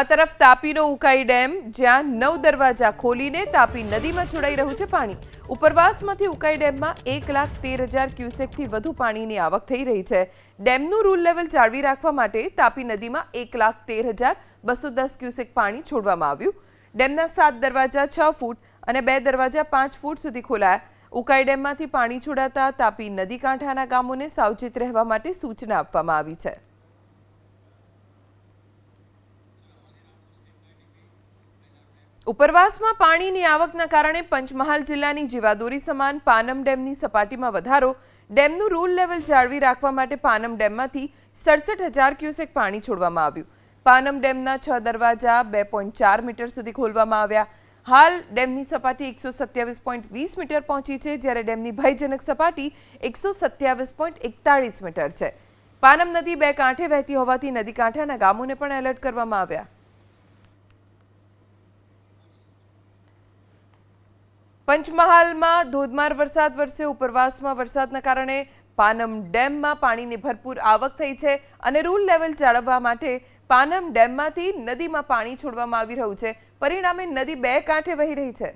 આ તરફ તાપીનો ઉકાઈ ડેમ, જ્યાં નવ દરવાજા ખોલીને તાપી નદીમાં છોડાઈ રહ્યું છે પાણી. ઉપરવાસમાંથી ઉકાઈ ડેમમાં એક લાખ તેર હજાર ક્યુસેકથી વધુ પાણીની આવક થઈ રહી છે. ડેમનું રૂલ લેવલ જાળવી રાખવા માટે તાપી નદીમાં એક લાખ તેર હજાર બસો દસ ક્યુસેક પાણી છોડવામાં આવ્યું. ડેમના સાત દરવાજા છ ફૂટ અને બે દરવાજા પાંચ ફૂટ સુધી ખોલાયા. ઉકાઈ ડેમમાંથી પાણી છોડાતા તાપી નદી કાંઠાના ગામોને સાવચેત રહેવા માટે સૂચના આપવામાં આવી છે. ઉપરવાસમાં પાણીની આવકના કારણે પંચમહાલ જિલ્લાની જીવાદોરી સમાન પાનમ ડેમની સપાટીમાં વધારો, ડેમનું રૂલ લેવલ જાળવી રાખવા માટે પાનમ ડેમમાંથી સડસઠ હજાર ક્યુસેક પાણી છોડવામાં આવ્યું. પાનમ ડેમના છ દરવાજા બે પોઈન્ટ ચાર મીટર સુધી ખોલવામાં આવ્યા. હાલ ડેમની સપાટી એકસો સત્યાવીસ પોઈન્ટ વીસ મીટર પહોંચી છે, જ્યારે ડેમની ભયજનક સપાટી એકસો સત્યાવીસ પોઈન્ટ એકતાળીસ મીટર છે. પાનમ નદી બે કાંઠે વહેતી હોવાથી નદી કાંઠાના ગામોને પણ એલર્ટ કરવામાં આવ્યા. પંચમહાલમાં ધોધમાર વરસાદ વરસ્યો. ઉપરવાસમાં વરસાદના કારણે પાનમ ડેમમાં પાણીની ભરપૂર આવક થઈ છે અને રૂલ લેવલ જાળવવા માટે પાનમ ડેમમાંથી નદીમાં પાણી છોડવામાં આવી રહ્યું છે. પરિણામે નદી બે કાંઠે વહી રહી છે.